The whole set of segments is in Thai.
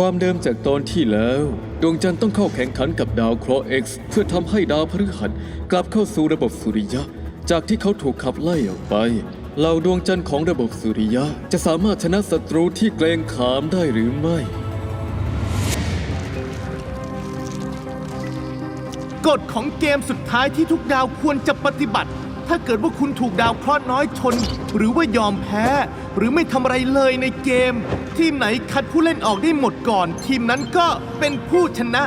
ความเดิมจากตอนที่แล้ว ดวงจันทร์ต้องเข้าแข่งขันกับดาวเคราะห์ X เพื่อทำให้ดาวพฤหัสกลับเข้าสู่ระบบสุริยะ จากที่เขาถูกขับไล่ออกไปเหล่าดวงจันทร์ของระบบสุริยะ จะสามารถชนะศัตรูที่เกรงขามได้หรือไม่ กฎของเกมสุดท้ายที่ทุกดาวควรจะปฏิบัติ ถ้าเกิดว่าคุณถูกดาวเคราะห์น้อยชน หรือว่ายอมแพ้ หรือไม่ทำอะไรเลยในเกม ทีมไหนคัดผู้เล่นออกได้หมดก่อน ทีมนั้นก็เป็นผู้ชนะ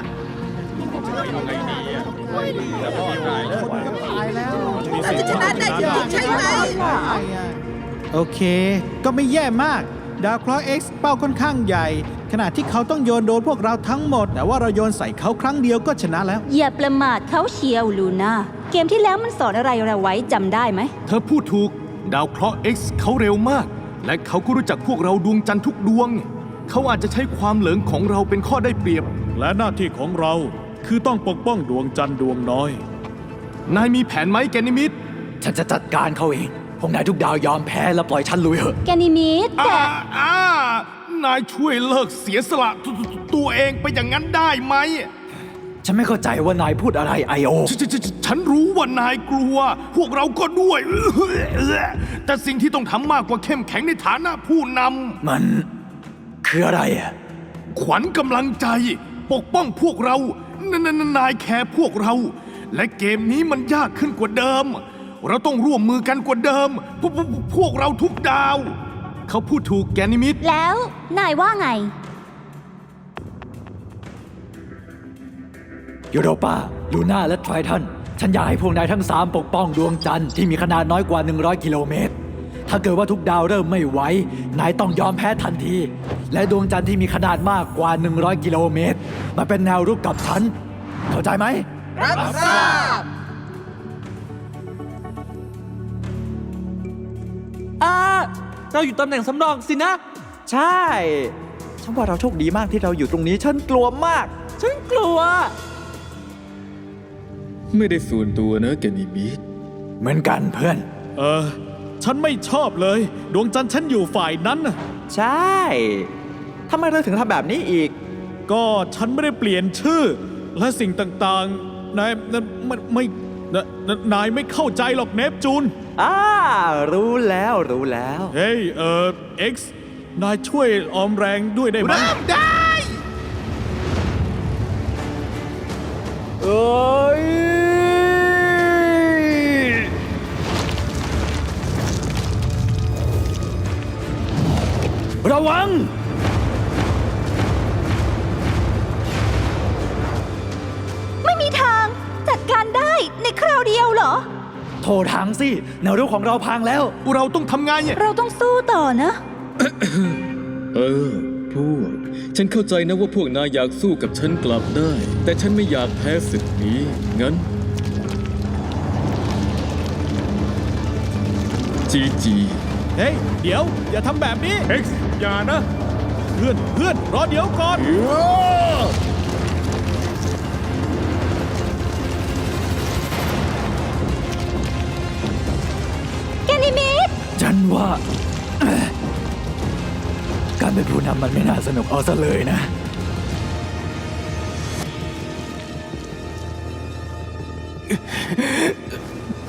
เราจะชนะได้จริงๆใช่ไหม โอเค ก็ไม่แย่มาก ดาวเคราะห์ X เป้าค่อนข้างใหญ่ ขณะที่เขาต้องโยนโดนพวกเราทั้งหมด แต่ว่าเราโยนใส่เขาครั้งเดียวก็ชนะแล้ว อย่าประมาทเขาเชียวลูน่า เกมที่แล้วมันสอนอะไรเราไว้จำได้ไหม เธอพูดถูก ดาวเคราะห์ X เขาเร็วมาก และเขาก็รู้จักพวกเราดวงจันทร์ทุกดวง เขาอาจจะใช้ความเหลิงของเราเป็นข้อได้เปรียบ และหน้าที่ของเราคือต้องปกป้องดวงจันทร์ดวงน้อย นายมีแผนไหมแกนิมิดฉันจะจัดการเขาเองพวกนายทุกดาวยอมแพ้แล้วปล่อยฉันลุยเถอะ แกนิมิดอ่าแต่ อ่านายช่วยเลิกเสียสละตตตัวเองไปอย่างนั้นได้ไหม ฉันไม่เข้าใจว่านายพูดอะไรไอโอ ฉฉฉฉฉันรู้ว่านายกลัว พวกเราก็ด้วย แต่สิ่งที่ต้องทำมากกว่าเข้มแข็งในฐานะผู้นมันคืออะไรอะำขวัญกำลังใจ ปกป้องพวกเรานนนนายแคร์พวกเรา และเกมนี้มันยากขึ้นกว่าเดิม เราต้องร่วมมือกันกว่าเดิม พวกพวกพวกเราทุกดาว เขาพูดถูกแกนิมิด แล้วนายว่าไง ยูโรปาลูน่าและไททันฉันอยากให้พวกนายทั้งสามปกป้องดวงจันทร์ที่มีขนาดน้อยกว่า 100 กิโลเมตร ถ้าเกิดว่าทุกดาวเริ่มไม่ไหวนายต้องยอมแพ้ทันที และดวงจันทร์ที่มีขนาดมากกว่า 100 กิโลเมตร มาเป็นแนวรุกกับฉัน เข้าใจไหม รับทราบอ่าเราอยู่ตำแหน่งสำรองสินะ ใช่ ฉันว่าเราโชคดีมากที่เราอยู่ตรงนี้ ฉันกลัวมาก ฉันกลัว ไม่ได้ส่วนตัวนะแกนิมิดเหมือนกันเพื่อน เออ ฉันไม่ชอบเลย ดวงจันทร์ฉันอยู่ฝ่ายนั้นน่ะใช่ทำไมเราถึงทำแบบนี้อีก ก็ฉันไม่ได้เปลี่ยนชื่อ และสิ่งต่างๆ นายนมันไม่นนนายไม่เข้าใจหรอกเนปจูนอ่ารู้แล้วรู้แล้ว เฮ้ย เออ X นายช่วยออมแรงด้วยได้ไหมเริ่มได้เอ้ย ระวัง ไม่มีทาง จัดการได้ในคราวเดียวเหรอ โทรทางสิแนวรุกของเราพังแล้ว เราต้องทำไงอะเราต้องสู้ต่อนะ เออ พวก ฉันเข้าใจนะว่าพวกนายอยากสู้กับฉันกลับได้ แต่ฉันไม่อยากแพ้ศึกนี้ งั้น จีจี เฮ้ย เดี๋ยว อย่าทำแบบนี้ X อย่านะเพื่อนเพื่อนรอเดี๋ยวก่อนแกนิมิดฉันว่าเอ่อการเป็นผู้นำมันไม่น่าสนุกเอาซะเลยนะ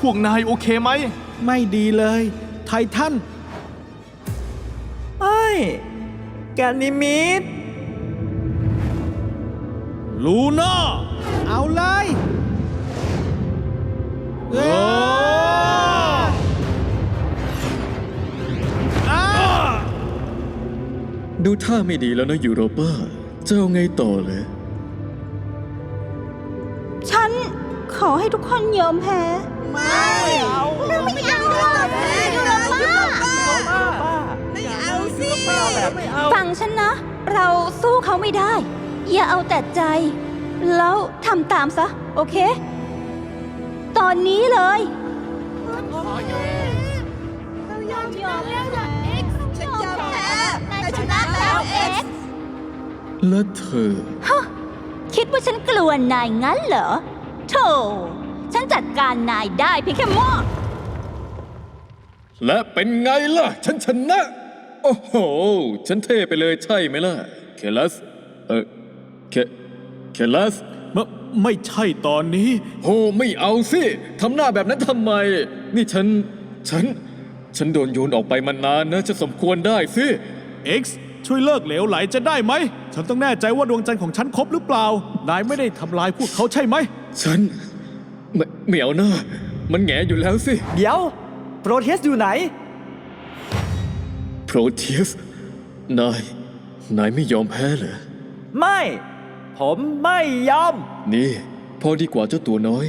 พวกนายโอเคไหม ไม่ดีเลยไททันไอ้ยแกนิมิดลูน่าเอาเลยเอ้ยอ้าดูท่าไม่ดีแล้วนะยูโรป้าจะเอาไงต่อเลย ฉันขอให้ทุกคนยอมแพ้ ไม่เอาเรา ไม่เอาแบบนี้ยูโรป้าไม่เอาสิฟังฉันนะ เราสู้เขาไม่ได้ อย่าเอาแต่ใจ แล้วทำตามซะ โอเค ตอนนี้เลยเรายอมยอมแล้วนะเอ็กซ์ฉันยอมแพ้นายชนะแล้วเอ็กซ์และเธอคิดว่าฉันกลัวนายงั้นเหรอโธ่ฉันจัดการนายได้เพียงแค่มอบ และเป็นไงล่ะ ฉันชนะ โอ้โห ฉันเท่ไปเลยใช่ไหมล่ะ เคลัสออแค่แค่ลัส ไม่ไม่ใช่ตอนนี้ โหไม่เอาสิทำหน้าแบบนั้นทำไม นี่ฉัน ฉัน ฉันโดนโยนออกไปมานานนะ จะสมควรได้สิ X ช่วยเลิกเหลวไหลจะได้ไหม ฉันต้องแน่ใจว่าดวงจันทร์ของฉันครบหรือเปล่า นายไม่ได้ทำลายพวกเขาใช่ไหม ฉัน ไม่ไม่เอาหน้า มันแหงอยู่แล้วสิ เดี๋ยว โปรเทสอยู่ไหน โปรเทียส นาย นายไม่ยอมแพ้เหรอ ไม่ ผมไม่ยอม นี่พอดีกว่าเจ้าตัวน้อย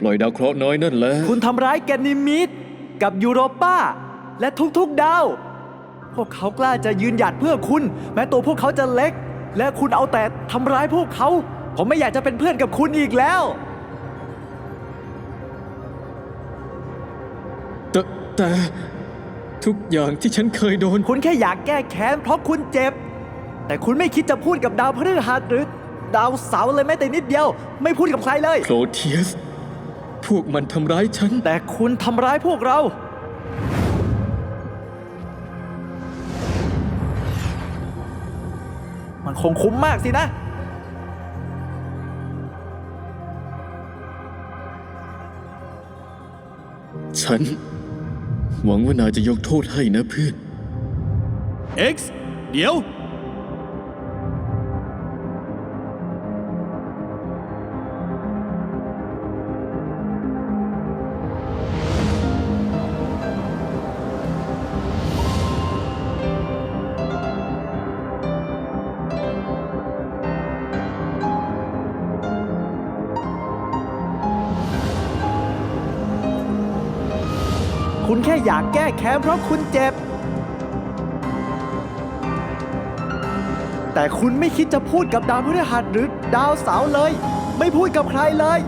ปล่อยดาวเคราะห์น้อยนั่นแหละ คุณทำร้ายแกนนิมิดกับยูโรป้า และทุกๆดาว พวกเขากล้าจะยืนหยัดเพื่อคุณ แม้ตัวพวกเขาจะเล็ก และคุณเอาแต่ทำร้ายพวกเขา ผมไม่อยากจะเป็นเพื่อนกับคุณอีกแล้ว แต่ทุกอย่างที่ฉันเคยโดน คุณแค่อยากแก้แค้นเพราะคุณเจ็บ แต่คุณไม่คิดจะพูดกับดาวพฤหัสหรือ ดาวเสาร์เลยแม้แต่นิดเดียว ไม่พูดกับใครเลยโปรเทียส พวกมันทำร้ายฉัน แต่คุณทำร้ายพวกเรา มันคงคุ้มมากสินะ ฉัน หวังว่านายจะยกโทษให้นะเพื่อน X เดี๋ยว คุณแค่อยากแก้แค้นเพราะคุณเจ็บ แต่คุณไม่คิดจะพูดกับดาวพฤหัสหรือดาวเสาร์เลย ไม่พูดกับใครเลย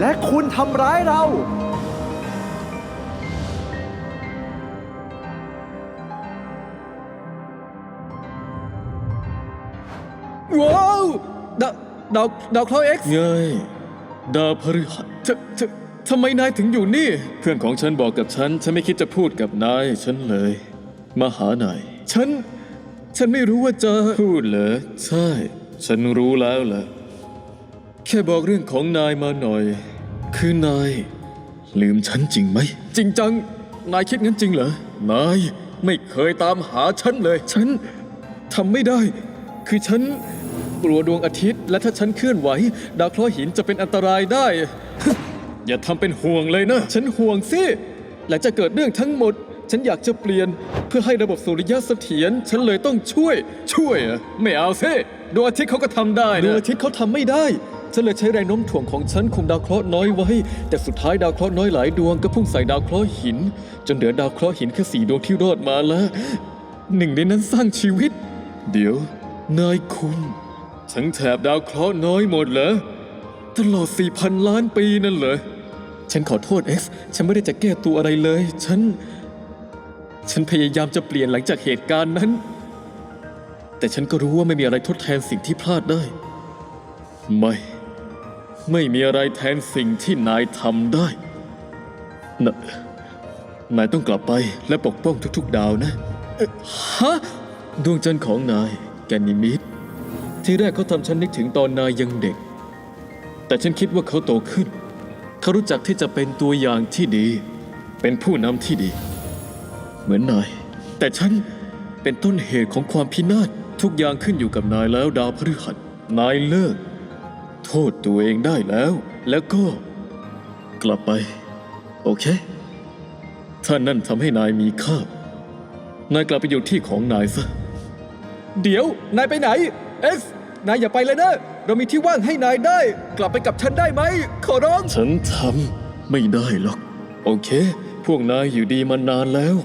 และคุณทำร้ายเราว้าวดาวดาวดาวเคราะห์เอ็กซ์ไง ดาวพฤหัสทททำไมนายถึงอยู่นี่ เพื่อนของฉันบอกกับฉัน ฉันไม่คิดจะพูดกับนาย ฉันเลย มาหานายฉัน ฉันไม่รู้ว่าจะพูดเหรอใช่ ฉันรู้แล้วแหละแค่บอกเรื่องของนายมาหน่อย คือนาย ลืมฉันจริงไหม จริงจัง นายคิดงั้นจริงเหรอ นาย ไม่เคยตามหาฉันเลย ฉันทำไม่ได้ คือฉัน กลัวดวงอาทิตย์ และถ้าฉันเคลื่อนไหว ดาวเคราะห์หินจะเป็นอันตรายได้ อย่าทำเป็นห่วงเลยนะ ฉันห่วงสิหลังจากเกิดเรื่องทั้งหมด ฉันอยากจะเปลี่ยน เพื่อให้ระบบสุริยะเสถียรฉันเลยต้องช่วย ช่วยเหรอะไม่เอาสิดวงอาทิตย์เขาก็ทำได้นะดวงอาทิตย์เขาทำไม่ได้ฉันเลยใช้แรงโน้มถ่วงของฉันคุมดาวเคราะห์น้อยไว้ แต่สุดท้ายดาวเคราะห์น้อยหลายดวงก็พุ่งใส่ดาวเคราะห์หิน จนเหลือดาวเคราะห์หินแค่สี่ดวงที่รอดมาแล้วหนึ่งในนั้นสร้างชีวิต เดี๋ยวนายคุณ ทั้งแถบดาวเคราะห์น้อยหมดเหรอ ตลอด 4,000 ล้านปีนั่นเหรอ ฉันขอโทษ X ฉันไม่ได้จะแก้ตัวอะไรเลย ฉัน ฉันพยายามจะเปลี่ยนหลังจากเหตุการณ์นั้น แต่ฉันก็รู้ว่าไม่มีอะไรทดแทนสิ่งที่พลาดได้ ไม่ ไม่มีอะไรแทนสิ่งที่นายทำได้นะนายต้องกลับไปและปกป้องทุกๆ ดาวนะ ฮะ ดวงจันทร์ของนายแกนนิมิด ที่แรกเขาทำฉันนึกถึงตอนนายยังเด็ก แต่ฉันคิดว่าเขาโตขึ้น เขารู้จักที่จะเป็นตัวอย่างที่ดี เป็นผู้นำที่ดี เหมือนนาย แต่ฉันเป็นต้นเหตุของความพินาศทุกอย่างขึ้นอยู่กับนายแล้วดาวพฤหัส นายเลิก โทษตัวเองได้แล้ว แล้วก็ กลับไป โอเค ถ้านั่นทำให้นายมีค่านายกลับไปอยู่ที่ของนายซะ เดี๋ยว นายไปไหน เอส นายอย่าไปเลยนะ เรามีที่ว่างให้นายได้ กลับไปกับฉันได้ไหม ขอร้อง ฉันทำไม่ได้หรอก โอเค พวกนายอยู่ดีมานานแล้ว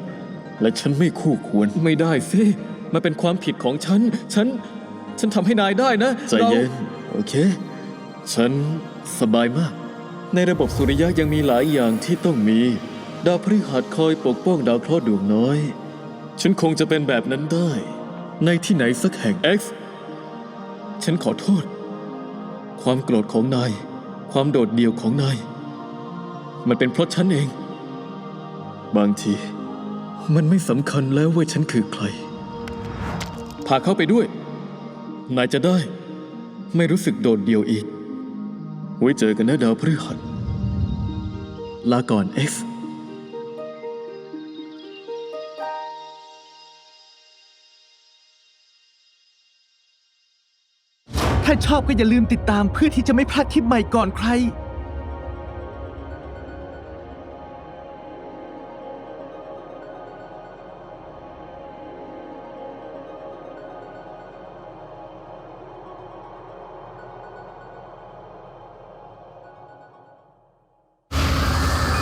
และฉันไม่คู่ควร ไม่ได้สิ มันเป็นความผิดของฉัน ฉัน ฉันทำให้นายได้นะใจเย็น โอเค ฉันสบายมาก ในระบบสุริยะยังมีหลายอย่างที่ต้องมี ดาวพฤหัสคอยปกป้องดาวเคราะห์ดวงน้อย ฉันคงจะเป็นแบบนั้นได้ ในที่ไหนสักแห่ง X ฉันขอโทษ ความโกรธของนาย ความโดดเดี่ยวของนาย มันเป็นเพราะฉันเอง บางที มันไม่สำคัญแล้วว่าฉันคือใคร พาเขาไปด้วย นายจะได้ ไม่รู้สึกโดดเดี่ยวอีก ไว้เจอกันนะดาวพฤหัสลาก่อน X ถ้าชอบก็อย่าลืมติดตามเพื่อที่จะไม่พลาดทริปใหม่ก่อนใคร